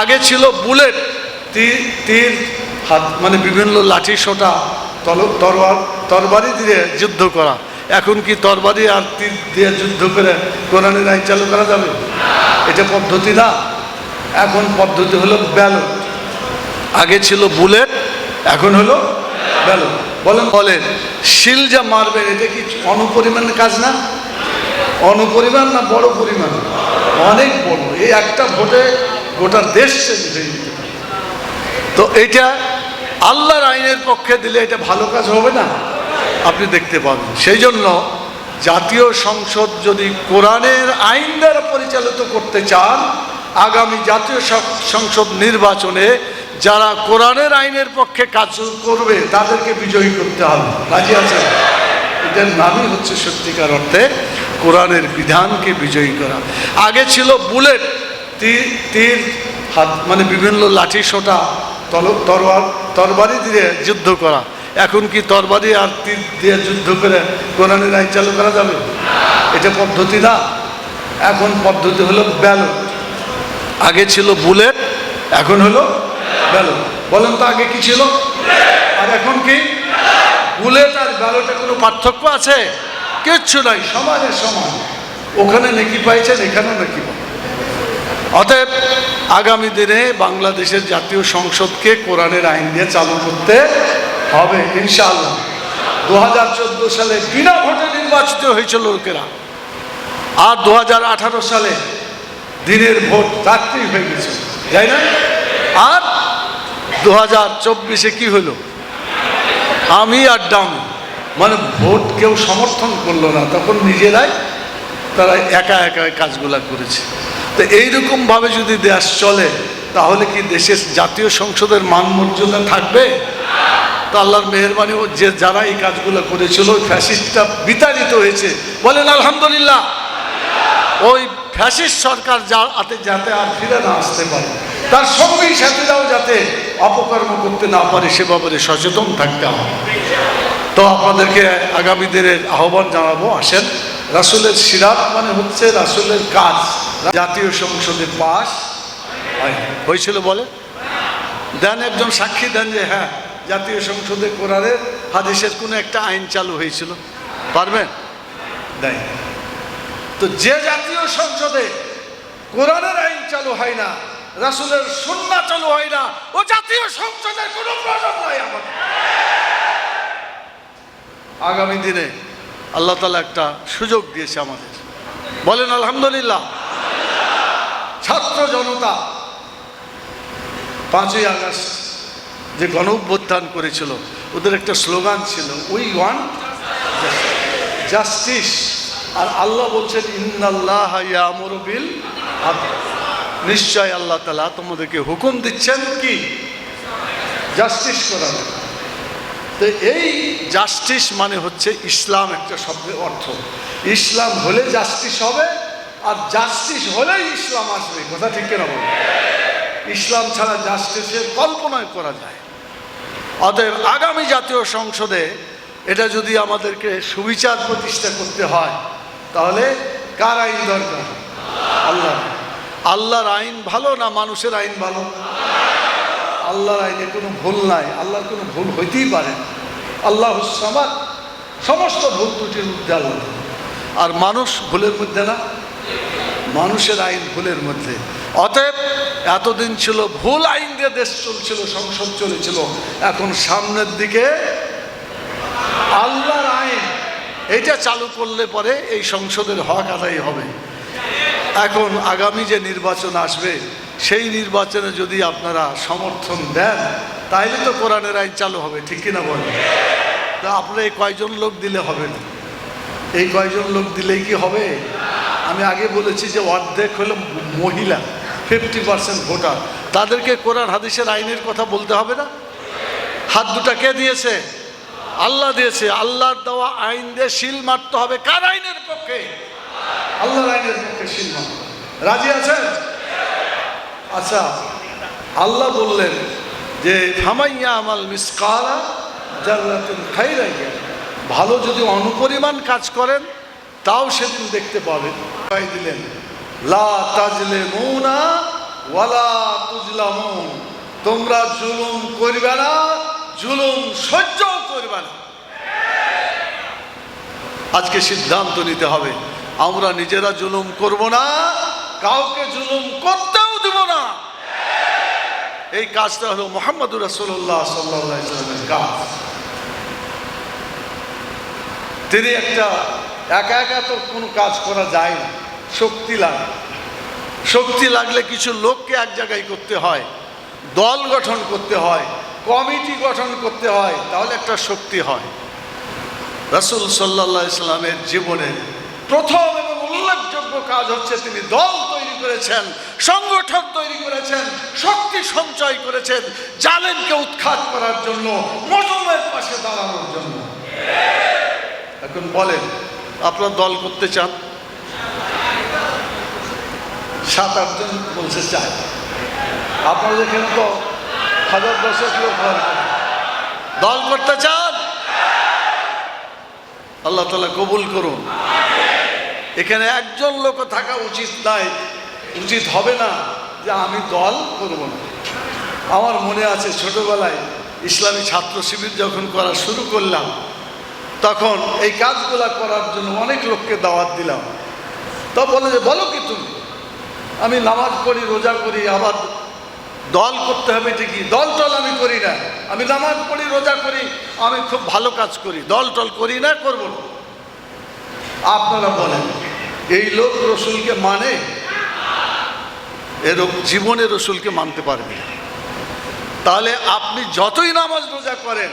আগে ছিল বুলেট। তীর তীর, হাত মানে বিভিন্ন লাঠি, সোটা, তল তরবার তরবারি দিয়ে যুদ্ধ করা। এখন কি তরবারি আর তীর দিয়ে যুদ্ধ করে কোরআনের আইন চালু করা যাবে? এটা পদ্ধতি না। এখন পদ্ধতি হলো ব্যালট। আগে ছিল বুলেট, এখন হলো ব্যালট। বলেন বলেন শিল যা মারবেন এটা কি অনুপরিমাণের কাজ না? অনুপরিমাণ না বড় পরিমাণ? অনেক বড়। এই একটা ভোটে গোটা দেশ পারে। তো এটা আল্লাহর আইনের পক্ষে দিলে এটা ভালো কাজ হবে না? আপনি দেখতে পাবেন সেই জন্য জাতীয় সংসদ যদি কোরআনের আইন দ্বারা পরিচালিত করতে চান, আগামী জাতীয় সংসদ নির্বাচনে যারা কোরআনের আইনের পক্ষে কাজ করবে, তাদেরকে বিজয়ী করতে হবে। রাজি আছেন? এটার নামই হচ্ছে সত্যিকার অর্থে কোরআনের বিধানকে বিজয়ী করা। আগে ছিল বুলেট। তীর তীর, হাত মানে বিভিন্ন লাঠি, সোটা তরবার তরবারি দিয়ে যুদ্ধ করা। এখন কি তরবারি আর তীর দিয়ে যুদ্ধ করে কোরআনের আইন চালু করা যাবে? এটা পদ্ধতি না। এখন পদ্ধতি হলো ব্যালট। আগে ছিল বুলেট, এখন হলো ব্যালট। বলেন তো আগে কি ছিল? আর এখন কি? বুলেট আর ব্যালটে কোনো পার্থক্য আছে? কিচ্ছু নাই, সমাজের সমান। ওখানে নাকি পাইছেন, এখানেও নাকি পাবেন অতএব আগামী দিনে বাংলাদেশের জাতীয় সংসদকে কোরআনের আইন দিয়ে চালু করতে হবে, ইনশাআল্লাহ। দু হাজার চোদ্দ সালে বিনা ভোটে নির্বাচিত হয়েছিল লোকেরা। আর দু হাজার আঠারো সালে দিনের ভোট রাত্রি হয়ে গেছে, তাই না? আর দু হাজার চব্বিশে কি হলো? আমি আর ডাম। মানে ভোট কেউ সমর্থন করল না, তখন নিজেরাই তারা একা একা কাজগুলা করেছে। তো এইরকমভাবে যদি দেশ চলে, তাহলে কি দেশের জাতীয় সংসদের মান মর্যাদা থাকবে? তো আল্লাহর মেহরবানি যে যারা এই কাজগুলো করেছিল, ওই ফ্যাসিস্টটা বিতাড়িত হয়েছে। বলেন, আলহামদুলিল্লাহ। ওই ফ্যাসিস্ট সরকার যা আতে যাতে আর ফিরে না আসতে পারে। তার সঙ্গী সাথীরাও যাতে অপকর্ম করতে না পারে, সে ব্যাপারে সচেতন থাকতে হবে। তো আপনাদেরকে আগামী দিনের আহ্বান জানাব, আসেন। রাসুলের সিরাত মানে হচ্ছে রাসুলের কাজ। জাতীয় সংসদে পাস হয়েছিল বলে? দেন একজন সাক্ষী দেন যে হ্যাঁ জাতীয় সংসদে কোরআনের হাদিসের কোনো একটা আইন চালু হয়েছিল। পারবেন? দেয় তো যে জাতীয় সংসদে কোরআনের আইন চালু হয় না, রাসুলের সুন্না চালু হয় না, ও জাতীয় সংসদের কোনো প্রয়োজন নাই আমাদের আগামী দিনে আল্লাহ তালা একটা সুযোগ দিয়েছে আমাদের। বলেন, আলহামদুলিল্লাহ। ছাত্র জনতা। পাঁচই আগস্ট যে গণ অভ্যুত্থান করেছিল, ওদের একটা স্লোগান ছিল উই ওয়ান জাস্টিস। আর আল্লাহ বলছেন, ইন্নাল্লাহ ইয়ামুরবিল নিশ্চয় আল্লাহ তালা তোমাদেরকে হুকুম দিচ্ছেন কি? জাস্টিস করার। তো এই জাস্টিস মানে হচ্ছে ইসলাম একটা শব্দের অর্থ। ইসলাম হলে জাস্টিস হবে আর জাস্টিস হলেই ইসলাম আসবে, কথা ঠিক কেনা বল? ইসলাম ছাড়া জাস্টিসের কল্পনায় করা যায়। অতএব আগামী জাতীয় সংসদে এটা যদি আমাদেরকে সুবিচার প্রতিষ্ঠা করতে হয়, তাহলে কার আইন দরকার? আল্লাহ। আল্লাহর আইন ভালো না মানুষের আইন ভালো? আল্লাহর আইনে কোনো ভুল নাই, আল্লাহর কোনো ভুল হইতেই পারে। আল্লাহ সামাদ, সমস্ত ভুল ত্রুটির মধ্যে আল্লাহ। আর মানুষ ভুলের মধ্যে না। মানুষের আইন ভুলের মধ্যে। অতএব এতদিন ছিল ভুল আইন দিয়ে দেশ চলছিল, সংসদ চলেছিল। এখন সামনের দিকে আল্লাহর আইন এটা চালু করলে পরে এই সংসদের হক আদায় হবে। এখন আগামী যে নির্বাচন আসবে, সেই নির্বাচনে যদি আপনারা সমর্থন দেন তাহলে তো কোরআনের আইন চালু হবে, ঠিক কিনা বলেন তা আপনারা এই কয়জন লোক দিলে হবে? না এই কয়জন লোক দিলেই কি হবে? আমি আগে বলেছি যে অর্ধেক হলো মহিলা ফিফটি পার্সেন্ট ভোটার। তাদেরকে কোরআন, হাদিসের আইনের কথা বলতে হবে না? হাত দুটা কে দিয়েছে? আল্লাহ দিয়েছে। আল্লাহর দেওয়া আইন দিয়ে শিল মারতে হবে। কার আইনের পক্ষে? আল্লাহর আইনের পক্ষে শিল মারতে রাজি আছেন? আচ্ছা আল্লাহ বললেন যে থামাইয়া আমাল মিসকালা জান্নাতুল খাইরাইয়া। ভালো যদি অনুপরিমাণ কাজ করেন, তাও সেদিন দেখতে পাবেন। উপায় দিলেন, লা তাজলে ওয়ালা তোমরা জুলুম করবে না, জুলুম সহ্য করবে না। আজকে সিদ্ধান্ত নিতে হবে, আমরা নিজেরা জুলুম করব না, কাউকে জুলুম করতেও দেব না। এই কাজটা হলো মোহাম্মদুর রাসূলুল্লাহ সাল্লাল্লাহু আলাইহি কাজ। তিনি একটা একা একা তো কোনো কাজ করা যায় না। শক্তি লাগে। শক্তি লাগলে কিছু লোককে এক জায়গায় করতে হয়, দল গঠন করতে হয়, কমিটি গঠন করতে হয়, তাহলে একটা শক্তি হয়। রাসূল সাল্লাল্লাহু ইসলামের জীবনে প্রথম এবং উল্লেখযোগ্য কাজ হচ্ছে তিনি দল তৈরি করেছেন, সংগঠন তৈরি করেছেন, শক্তি সঞ্চয় করেছেন জালেনকে উৎখাত করার জন্য, মজমের পাশে দাঁড়ানোর জন্য। এখন বলেন আপনার দল করতে চান? সাত আটজন বলছে চাই আপনাদের এখানে তো হাজার দশেক লোক দল করতে চান? আল্লাহ তালা কবুল করুন। এখানে একজন লোক থাকা উচিত নাই। উচিত হবে না যে আমি দল করব না। আমার মনে আছে ছোটবেলায় ইসলামী ছাত্র শিবির যখন করা শুরু করলাম তখন এই কাজগুলা করার জন্য অনেক লোককে দাওয়াত দিলাম। তো বলে যে, বলো কি তুমি? আমি নামাজ পড়ি, রোজা করি, আবার দল করতে হবে ঠিকই। দল টল আমি করি না। আমি নামাজ পড়ি, রোজা করি, আমি খুব ভালো কাজ করি। দল টল করি না, করব না। আপনারা বলেন, এই লোক রসুলকে মানে? এর জীবনে রসুলকে মানতে পারবে তাহলে আপনি যতই নামাজ রোজা করেন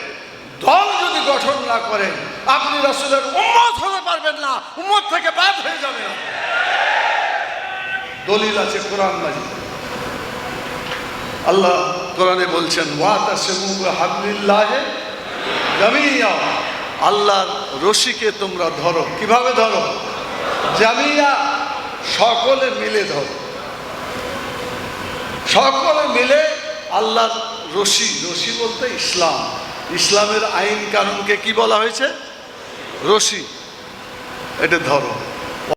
দল যদি গঠন না করেন আপনি রসুলের উম্মত হতে পারবেন না, উম্মত থেকে বাদ হয়ে যাবে। দলিল আছে কোরআন মাজিদ আল্লাহ কোরআনে বলছেন ওয়াতা সেবুক হাবলিল্লাহে জামিয়া। আল্লাহর রশিকে তোমরা ধরো। কীভাবে ধরো? জামিয়া সকলে মিলে ধরো। সকলে মিলে আল্লাহর রশি রশি বলতে ইসলাম। ইসলামের আইন কানুনকে কি বলা হয়েছে? রশি। এটা ধরো